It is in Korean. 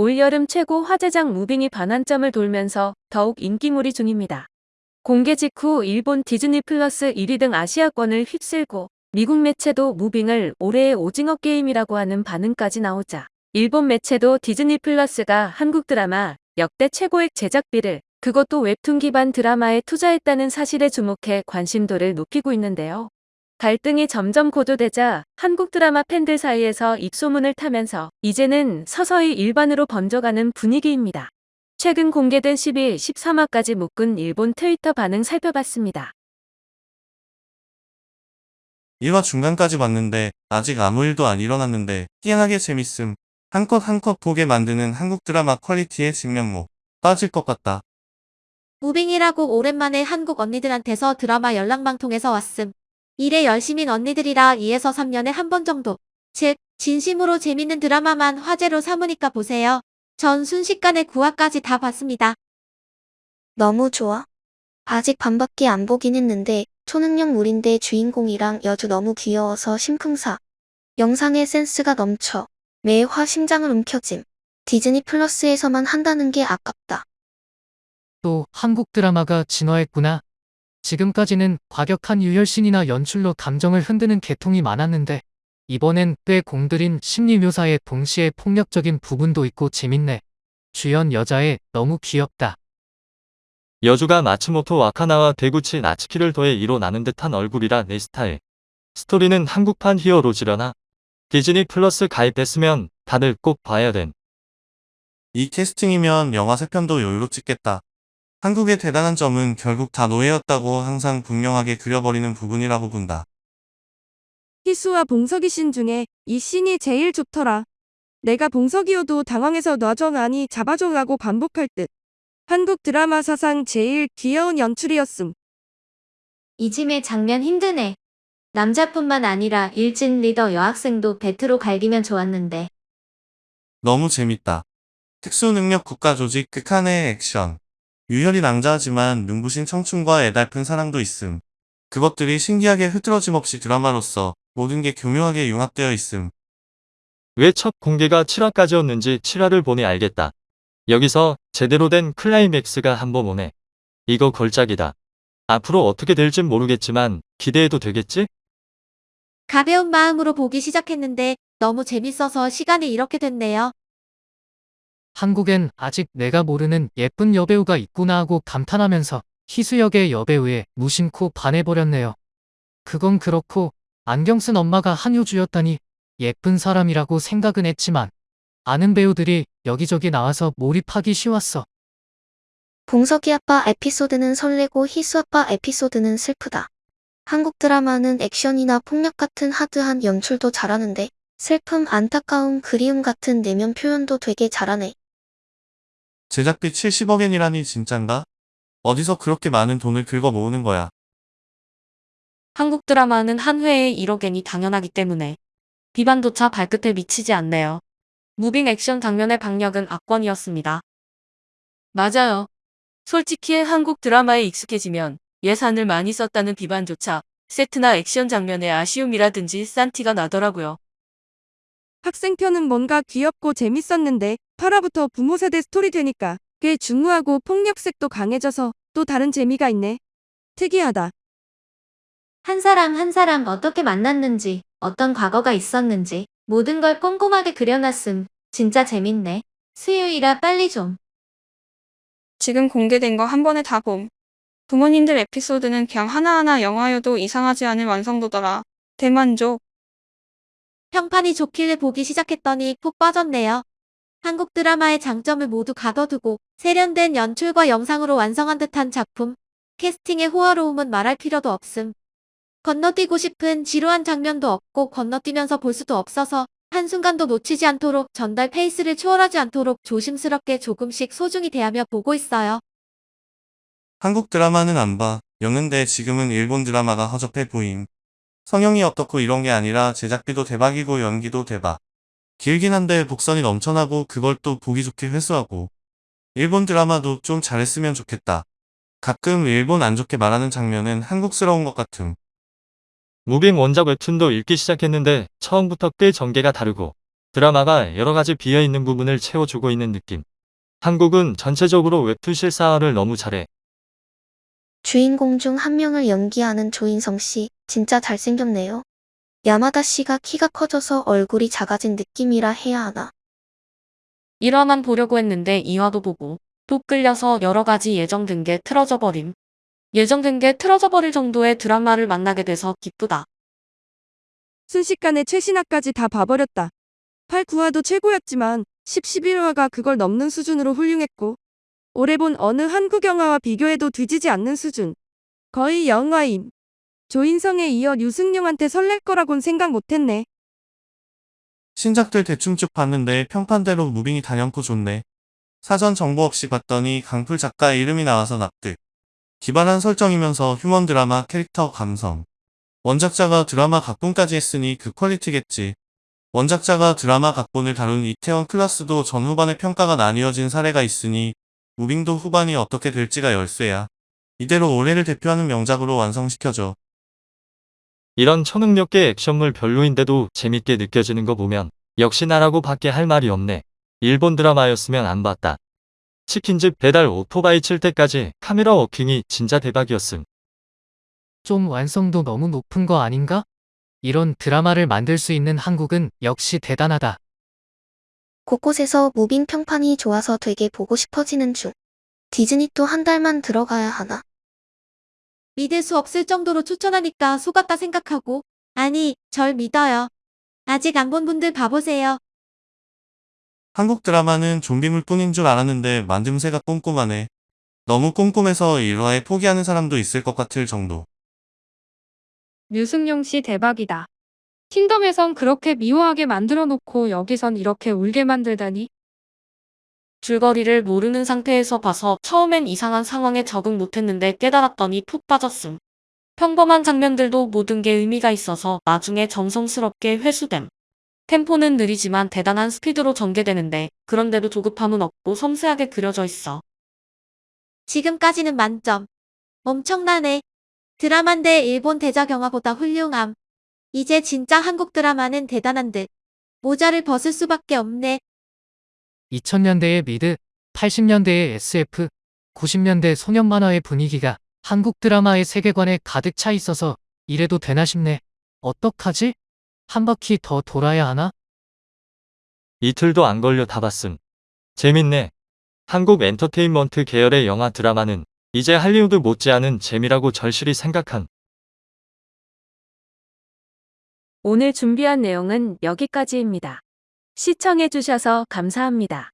올여름 최고 화제작 무빙이 반환점을 돌면서 더욱 인기몰이 중입니다. 공개 직후 일본 디즈니 플러스 1위 등 아시아권을 휩쓸고 미국 매체도 무빙을 올해의 오징어 게임이라고 하는 반응까지 나오자 일본 매체도 디즈니 플러스가 한국 드라마 역대 최고액 제작비를 그것도 웹툰 기반 드라마에 투자했다는 사실에 주목해 관심도를 높이고 있는데요. 갈등이 점점 고조되자 한국 드라마 팬들 사이에서 입소문을 타면서 이제는 서서히 일반으로 번져가는 분위기입니다. 최근 공개된 12, 13화까지 묶은 일본 트위터 반응 살펴봤습니다. 1화 중간까지 봤는데 아직 아무 일도 안 일어났는데 희한하게 재밌음. 한컷한컷 보게 만드는 한국 드라마 퀄리티의 증명목. 빠질 것 같다. 무빙이라고 오랜만에 한국 언니들한테서 드라마 연락망 통해서 왔음. 일에 열심인 언니들이라 2에서 3년에 한 번 정도. 즉, 진심으로 재밌는 드라마만 화제로 삼으니까 보세요. 전 순식간에 9화까지 다 봤습니다. 너무 좋아. 아직 반밖에 안 보긴 했는데 초능력 물인데 주인공이랑 여주 너무 귀여워서 심쿵사. 영상에 센스가 넘쳐. 매화 심장을 움켜짐. 디즈니 플러스에서만 한다는 게 아깝다. 또 한국 드라마가 진화했구나. 지금까지는 과격한 유혈신이나 연출로 감정을 흔드는 개통이 많았는데 이번엔 꽤 공들인 심리 묘사에 동시에 폭력적인 부분도 있고 재밌네. 주연 여자애 너무 귀엽다. 여주가 마츠모토 와카나와 대구치 나츠키를 더해 이로 나는 듯한 얼굴이라 내 스타일. 스토리는 한국판 히어로지려나? 디즈니 플러스 가입했으면 다들 꼭 봐야 된. 이 캐스팅이면 영화 3편도 여유로 찍겠다. 한국의 대단한 점은 결국 다 노예였다고 항상 분명하게 그려버리는 부분이라고 본다. 희수와 봉석이 신 중에 이 씬이 제일 좋더라. 내가 봉석이어도 당황해서 놔줘 아니 잡아줘 라고 반복할 듯. 한국 드라마 사상 제일 귀여운 연출이었음. 이짐의 장면 힘드네. 남자뿐만 아니라 일진 리더 여학생도 배트로 갈기면 좋았는데. 너무 재밌다. 특수능력 국가조직 극한의 액션. 유혈이 낭자하지만 눈부신 청춘과 애달픈 사랑도 있음. 그것들이 신기하게 흐트러짐 없이 드라마로서 모든 게 교묘하게 융합되어 있음. 왜 첫 공개가 7화까지였는지 7화를 보니 알겠다. 여기서 제대로 된 클라이맥스가 한번 오네. 이거 걸작이다. 앞으로 어떻게 될진 모르겠지만 기대해도 되겠지? 가벼운 마음으로 보기 시작했는데 너무 재밌어서 시간이 이렇게 됐네요. 한국엔 아직 내가 모르는 예쁜 여배우가 있구나 하고 감탄하면서 희수역의 여배우에 무심코 반해버렸네요. 그건 그렇고 안경 쓴 엄마가 한효주였다니 예쁜 사람이라고 생각은 했지만 아는 배우들이 여기저기 나와서 몰입하기 쉬웠어. 봉석이 아빠 에피소드는 설레고 희수 아빠 에피소드는 슬프다. 한국 드라마는 액션이나 폭력 같은 하드한 연출도 잘하는데 슬픔, 안타까움, 그리움 같은 내면 표현도 되게 잘하네. 제작비 70억엔이라니 진짠가? 어디서 그렇게 많은 돈을 긁어 모으는 거야. 한국 드라마는 한 회에 1억엔이 당연하기 때문에 비반조차 발끝에 미치지 않네요. 무빙 액션 장면의 박력은 압권이었습니다. 맞아요. 솔직히 한국 드라마에 익숙해지면 예산을 많이 썼다는 비반조차 세트나 액션 장면의 아쉬움이라든지 싼 티가 나더라고요. 학생편은 뭔가 귀엽고 재밌었는데 8화부터 부모 세대 스토리 되니까 꽤 중후하고 폭력색도 강해져서 또 다른 재미가 있네. 특이하다. 한 사람 한 사람 어떻게 만났는지, 어떤 과거가 있었는지, 모든 걸 꼼꼼하게 그려놨음. 진짜 재밌네. 수요일아 빨리 좀. 지금 공개된 거 한 번에 다 봄. 부모님들 에피소드는 그냥 하나하나 영화여도 이상하지 않은 완성도더라. 대만족. 평판이 좋길래 보기 시작했더니 푹 빠졌네요. 한국 드라마의 장점을 모두 가둬두고 세련된 연출과 영상으로 완성한 듯한 작품. 캐스팅의 호화로움은 말할 필요도 없음. 건너뛰고 싶은 지루한 장면도 없고 건너뛰면서 볼 수도 없어서 한순간도 놓치지 않도록 전달 페이스를 초월하지 않도록 조심스럽게 조금씩 소중히 대하며 보고 있어요. 한국 드라마는 안 봐. 영는데 지금은 일본 드라마가 허접해 보임. 성형이 어떻고 이런 게 아니라 제작비도 대박이고 연기도 대박. 길긴 한데 복선이 넘쳐나고 그걸 또 보기 좋게 회수하고. 일본 드라마도 좀 잘했으면 좋겠다. 가끔 일본 안 좋게 말하는 장면은 한국스러운 것 같음. 무빙 원작 웹툰도 읽기 시작했는데 처음부터 꽤 전개가 다르고 드라마가 여러 가지 비어 있는 부분을 채워주고 있는 느낌. 한국은 전체적으로 웹툰 실사화를 너무 잘해. 주인공 중 한 명을 연기하는 조인성 씨, 진짜 잘생겼네요. 야마다 씨가 키가 커져서 얼굴이 작아진 느낌이라 해야 하나. 1화만 보려고 했는데 2화도 보고 또 끌려서 여러 가지 예정된 게 틀어져 버림. 예정된 게 틀어져 버릴 정도의 드라마를 만나게 돼서 기쁘다. 순식간에 최신화까지 다 봐버렸다. 8, 9화도 최고였지만 10, 11화가 그걸 넘는 수준으로 훌륭했고 올해 본 어느 한국 영화와 비교해도 뒤지지 않는 수준. 거의 영화임. 조인성에 이어 유승용한테 설렐 거라곤 생각 못했네. 신작들 대충 쭉 봤는데 평판대로 무빙이 단연코 좋네. 사전 정보 없이 봤더니 강풀 작가의 이름이 나와서 납득. 기발한 설정이면서 휴먼 드라마 캐릭터 감성. 원작자가 드라마 각본까지 했으니 그 퀄리티겠지. 원작자가 드라마 각본을 다룬 이태원 클라스도 전후반의 평가가 나뉘어진 사례가 있으니 무빙도 후반이 어떻게 될지가 열쇠야. 이대로 올해를 대표하는 명작으로 완성시켜줘. 이런 초능력계 액션물 별로인데도 재밌게 느껴지는 거 보면 역시 나라고 밖에 할 말이 없네. 일본 드라마였으면 안 봤다. 치킨집 배달 오토바이 칠 때까지 카메라 워킹이 진짜 대박이었음. 좀 완성도 너무 높은 거 아닌가? 이런 드라마를 만들 수 있는 한국은 역시 대단하다. 곳곳에서 무빙 평판이 좋아서 되게 보고 싶어지는 중. 디즈니 또 한 달만 들어가야 하나. 믿을 수 없을 정도로 추천하니까 속았다 생각하고 아니 절 믿어요. 아직 안 본 분들 봐보세요. 한국 드라마는 좀비물 뿐인 줄 알았는데 만듦새가 꼼꼼하네. 너무 꼼꼼해서 1화에 포기하는 사람도 있을 것 같을 정도. 류승용 씨 대박이다. 킹덤에선 그렇게 미워하게 만들어 놓고 여기선 이렇게 울게 만들다니. 줄거리를 모르는 상태에서 봐서 처음엔 이상한 상황에 적응 못했는데 깨달았더니 푹 빠졌음. 평범한 장면들도 모든 게 의미가 있어서 나중에 정성스럽게 회수됨. 템포는 느리지만 대단한 스피드로 전개되는데 그런데도 조급함은 없고 섬세하게 그려져 있어. 지금까지는 만점. 엄청나네. 드라마인데 일본 대작 영화보다 훌륭함. 이제 진짜 한국 드라마는 대단한 듯. 모자를 벗을 수밖에 없네. 2000년대의 미드, 80년대의 SF, 90년대 소년 만화의 분위기가 한국 드라마의 세계관에 가득 차 있어서 이래도 되나 싶네. 어떡하지? 한 바퀴 더 돌아야 하나? 이틀도 안 걸려 다 봤음. 재밌네. 한국 엔터테인먼트 계열의 영화 드라마는 이제 할리우드 못지않은 재미라고 절실히 생각한 오늘 준비한 내용은 여기까지입니다. 시청해주셔서 감사합니다.